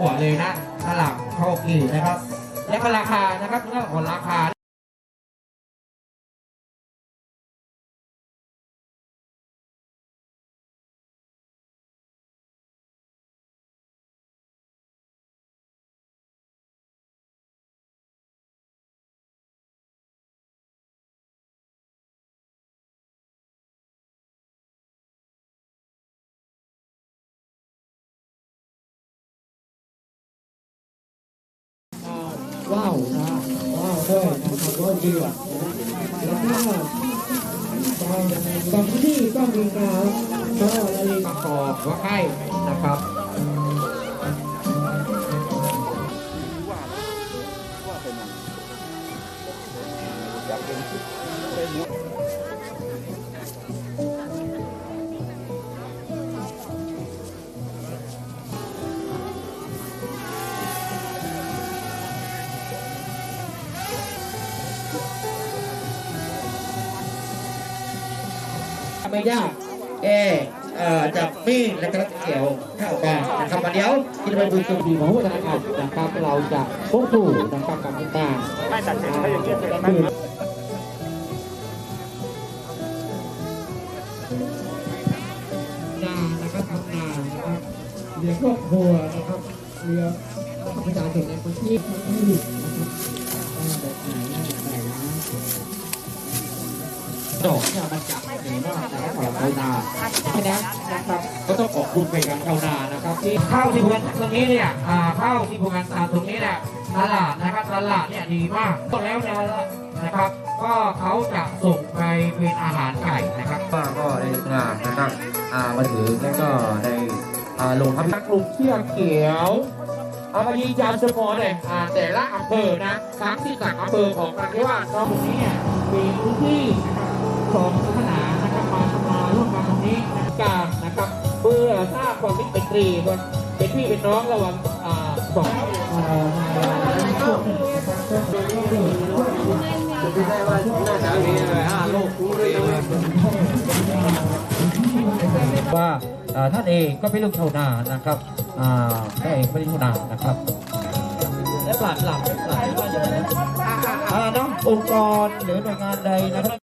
ก่อนเลยนะตลับข้าวกีนะครับ และก็ราคานะครับเรื่องของราคา ว้าวนะว้าวด้วยนะครับว้าวดีว่ะแล้วก็ตอนที่ก็มีการก็อะไรประกอบว่าใกล้นะครับ ไม่ยากแกเอ่อจับมีดแล้วก็เกี่ยวเข้ากันนะครับมาเดี๋ยวกินไปดูตัวดีของวัฒนธรรมนะครับเราจะพบสู่นะครับกับต่างไม่ตัดสินเขาอย่างเลยๆคือนานะครับทำนานะครับเลี้ยงครอบครัวนะครับเลี้ยงประชาชนในพื้นที่ ดอกเนี่ยมันจับดีมากนะครับสำหรับชาวนาเพราะฉะนั้นนะครับก็ต้องขอบคุณไปยังชาวนานะครับที่ข้าวที่พวงตรงนี้เนี่ยอ่าข้าวที่พวงอ่าตรงนี้เนี่ยตลาดนะครับตลาดเนี่ยดีมากก็แล้วนี่ยนะครับ ก็เขาจะส่งไปเป็นอาหารไก่นะครับว่าก็ได้งานนะครับอ่ามาถึงแล้วก็ได้อ่าลงทำกลุ่มเชือเขียวอามายิงยามสมอเนี่ยอ่าแต่ละอำเภอนะทั้งที่ต่างอำเภอของประเทศว่าตรงนี้เนี่ยเป็นพื้นที่ของ ศาสนานะครับมามาร่วมกันตรงนี้นะการนะครับเพื่อสร้างความมิตรเป็นตรีเป็นพี่เป็นน้องระหว่างอ่าสองเอ่อในช่วงนี้นะครับก็คือไม่ได้ว่าหน้าตาดีเลยห้าโลกรู้เลยว่าอ่าท่านเองก็เป็นลูกชาวนานะครับอ่าท่านเองเป็นชาวนานะครับและหลักหลักหลักว่าอย่างไรอ่าเนาะองค์กรหรือหน่วยงานใดนะครับ